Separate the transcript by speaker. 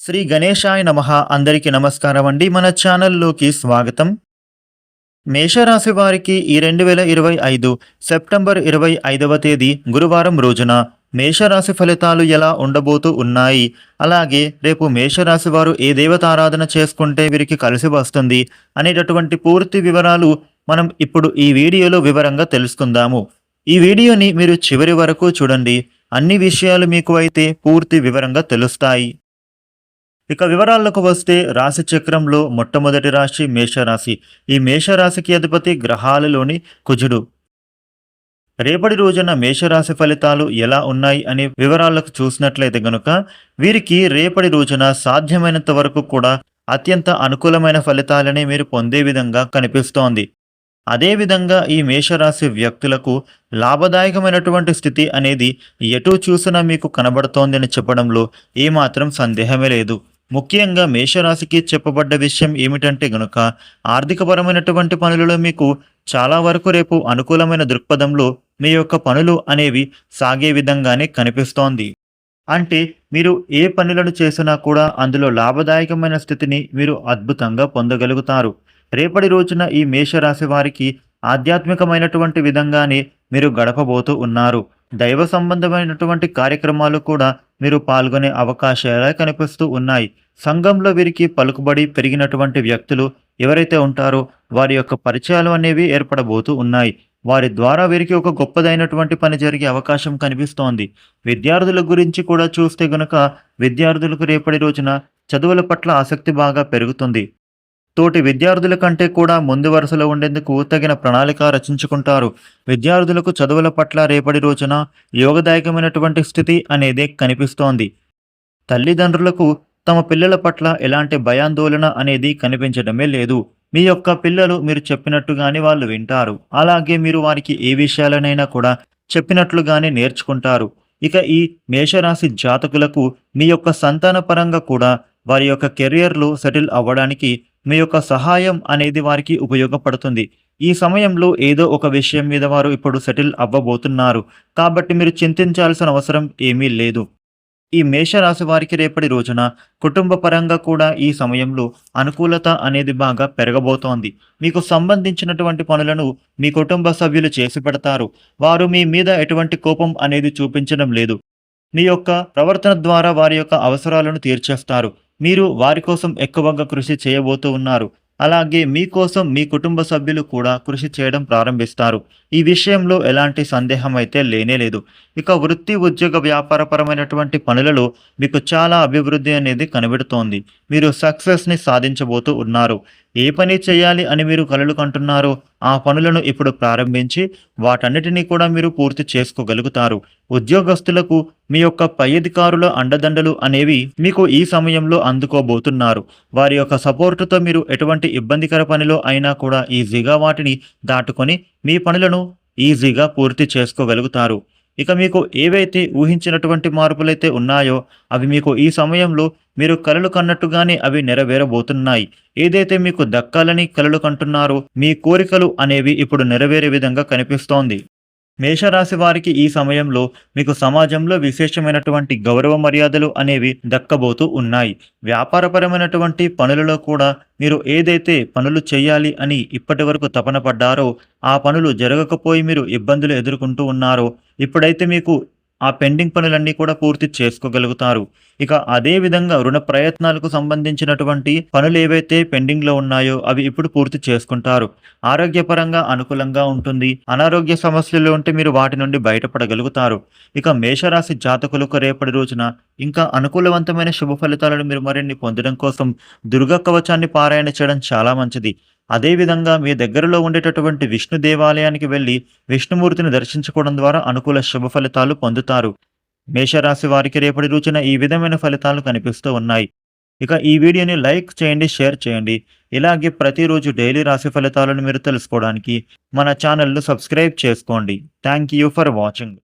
Speaker 1: శ్రీ గణేశాయ నమ. అందరికీ నమస్కారం అండి. మన ఛానల్లోకి స్వాగతం. మేషరాశి వారికి ఈ రెండు వేల ఇరవై ఐదు సెప్టెంబర్ ఇరవై ఐదవ తేదీ గురువారం రోజున మేషరాశి ఫలితాలు ఎలా ఉండబోతూ ఉన్నాయి? అలాగే రేపు మేషరాశి వారు ఏ దేవతారాధన చేసుకుంటే వీరికి కలిసి వస్తుంది అనేటటువంటి పూర్తి వివరాలు మనం ఇప్పుడు ఈ వీడియోలో వివరంగా తెలుసుకుందాము. ఈ వీడియోని మీరు చివరి వరకు చూడండి. అన్ని విషయాలు మీకు అయితే పూర్తి వివరంగా తెలుస్తాయి. ఇక వివరాలకు వస్తే రాశి చక్రంలో మొట్టమొదటి రాశి మేషరాశి. ఈ మేషరాశికి అధిపతి గ్రహాలలోని కుజుడు. రేపటి రోజున మేషరాశి ఫలితాలు ఎలా ఉన్నాయి అనే వివరాలకు చూసినట్లయితే గనుక వీరికి రేపటి రోజున సాధ్యమైనంత వరకు కూడా అత్యంత అనుకూలమైన ఫలితాలనే మీరు పొందే విధంగా కనిపిస్తోంది. అదేవిధంగా ఈ మేషరాశి వ్యక్తులకు లాభదాయకమైనటువంటి స్థితి అనేది ఎటు చూసినా మీకు కనబడుతోందని చెప్పడంలో ఏమాత్రం సందేహమే లేదు. ముఖ్యంగా మేషరాశికి చెప్పబడ్డ విషయం ఏమిటంటే గనుక ఆర్థికపరమైనటువంటి పనులలో మీకు చాలా వరకు రేపు అనుకూలమైన దృక్పథంలో మీ యొక్క పనులు అనేవి సాగే విధంగానే కనిపిస్తోంది. అంటే మీరు ఏ పనులను చేసినా కూడా అందులో లాభదాయకమైన స్థితిని మీరు అద్భుతంగా పొందగలుగుతారు. రేపటి రోజున ఈ మేషరాశి వారికి ఆధ్యాత్మికమైనటువంటి విధంగానే మీరు గడపబోతూ ఉన్నారు. దైవ సంబంధమైనటువంటి కార్యక్రమాలు కూడా మీరు పాల్గొనే అవకాశాలే కనిపిస్తూ ఉన్నాయి. సంఘంలో వీరికి పలుకుబడి పెరిగినటువంటి వ్యక్తులు ఎవరైతే ఉంటారో వారి యొక్క పరిచయాలు అనేవి ఏర్పడబోతూ ఉన్నాయి. వారి ద్వారా వీరికి ఒక గొప్పదైనటువంటి పని జరిగే అవకాశం కనిపిస్తోంది. విద్యార్థుల గురించి కూడా చూస్తే గనుక విద్యార్థులకు రేపటి రోజున చదువుల పట్ల ఆసక్తి బాగా పెరుగుతుంది. తోటి విద్యార్థుల కంటే కూడా ముందు వరుసలో ఉండేందుకు తగిన ప్రణాళిక రచించుకుంటారు. విద్యార్థులకు చదువుల పట్ల రేపటి రోజున యోగదాయకమైనటువంటి స్థితి అనేది కనిపిస్తోంది. తల్లిదండ్రులకు తమ పిల్లల పట్ల ఎలాంటి భయాందోళన అనేది కనిపించడమే లేదు. మీ యొక్క పిల్లలు మీరు చెప్పినట్టుగానే వాళ్ళు వింటారు. అలాగే మీరు వారికి ఏ విషయాలనైనా కూడా చెప్పినట్లుగానే నేర్చుకుంటారు. ఇక ఈ మేషరాశి జాతకులకు మీ యొక్క సంతాన పరంగా కూడా వారి యొక్క కెరియర్లో సెటిల్ అవ్వడానికి మీ యొక్క సహాయం అనేది వారికి ఉపయోగపడుతుంది. ఈ సమయంలో ఏదో ఒక విషయం మీద వారు ఇప్పుడు సెటిల్ అవ్వబోతున్నారు. కాబట్టి మీరు చింతించాల్సిన అవసరం ఏమీ లేదు. ఈ మేషరాశి వారికి రేపటి రోజున కుటుంబ పరంగా కూడా ఈ సమయంలో అనుకూలత అనేది బాగా పెరగబోతోంది. మీకు సంబంధించినటువంటి పనులను మీ కుటుంబ సభ్యులు చేసి పెడతారు. వారు మీ మీద ఎటువంటి కోపం అనేది చూపించడం లేదు. మీ యొక్క ప్రవర్తన ద్వారా వారి యొక్క అవసరాలను తీర్చేస్తారు. మీరు వారి కోసం ఎక్కువగా కృషి చేయబోతూ ఉన్నారు. అలాగే మీకోసం మీ కుటుంబ సభ్యులు కూడా కృషి చేయడం ప్రారంభిస్తారు. ఈ విషయంలో ఎలాంటి సందేహం అయితే లేనే లేదు. ఇక వృత్తి ఉద్యోగ వ్యాపారపరమైనటువంటి పనులలో మీకు చాలా అభివృద్ధి అనేది కనబడుతోంది మీరు సక్సెస్ని సాధించబోతూ ఉన్నారు. ఏ పని చేయాలి అని మీరు కలలు కంటున్నారో ఆ పనులను ఇప్పుడు ప్రారంభించి వాటన్నిటినీ కూడా మీరు పూర్తి చేసుకోగలుగుతారు. ఉద్యోగస్తులకు మీ యొక్క పై అధికారుల అండదండలు అనేవి మీకు ఈ సమయంలో అందుకోబోతున్నారు. వారి యొక్క సపోర్టుతో మీరు ఎటువంటి ఇబ్బందికర పనిలో అయినా కూడా ఈజీగా వాటిని దాటుకొని మీ పనులను ఈజీగా పూర్తి చేసుకోగలుగుతారు. ఇక మీకు ఏవైతే ఊహించినటువంటి మార్పులైతే ఉన్నాయో అవి మీకు ఈ సమయంలో మీరు కలలు కన్నట్టుగానే అవి నెరవేరబోతున్నాయి. ఏదైతే మీకు దక్కాలని కలలు కంటున్నారో మీ కోరికలు అనేవి ఇప్పుడు నెరవేరే విధంగా కనిపిస్తోంది. మేషరాశి వారికి ఈ సమయంలో మీకు సమాజంలో విశేషమైనటువంటి గౌరవ మర్యాదలు అనేవి దక్కబోతూ ఉన్నాయి. వ్యాపారపరమైనటువంటి పనులలో కూడా మీరు ఏదైతే పనులు చేయాలి అని ఇప్పటి వరకు తపన పడ్డారో ఆ పనులు జరగకపోయి మీరు ఇబ్బందులు ఎదుర్కొంటూ ఉన్నారో ఇప్పుడైతే మీకు ఆ పెండింగ్ పనులన్నీ కూడా పూర్తి చేసుకోగలుగుతారు. ఇక అదే విధంగా రుణ ప్రయత్నాలకు సంబంధించినటువంటి పనులు ఏవైతే పెండింగ్లో ఉన్నాయో అవి ఇప్పుడు పూర్తి చేసుకుంటారు. ఆరోగ్యపరంగా అనుకూలంగా ఉంటుంది. అనారోగ్య సమస్యలు ఉంటే మీరు వాటి నుండి బయటపడగలుగుతారు. ఇక మేషరాశి జాతకులకు రేపటి రోజున ఇంకా అనుకూలవంతమైన శుభ ఫలితాలను మీరు మరిన్ని పొందడం కోసం దుర్గా కవచాన్ని పారాయణ చేయడం చాలా మంచిది. అదేవిధంగా మీ దగ్గరలో ఉండేటటువంటి విష్ణు దేవాలయానికి వెళ్ళి విష్ణుమూర్తిని దర్శించుకోవడం ద్వారా అనుకూల శుభ ఫలితాలు పొందుతారు. మేషరాశి వారికి రేపటి రోజున ఈ విధమైన ఫలితాలు కనిపిస్తూ ఉన్నాయి. ఇక ఈ వీడియోని లైక్ చేయండి షేర్ చేయండి. ఇలాగే ప్రతిరోజు డైలీ రాశి ఫలితాలను మీరు తెలుసుకోవడానికి మన ఛానల్ను సబ్స్క్రైబ్ చేసుకోండి. Thank you for watching.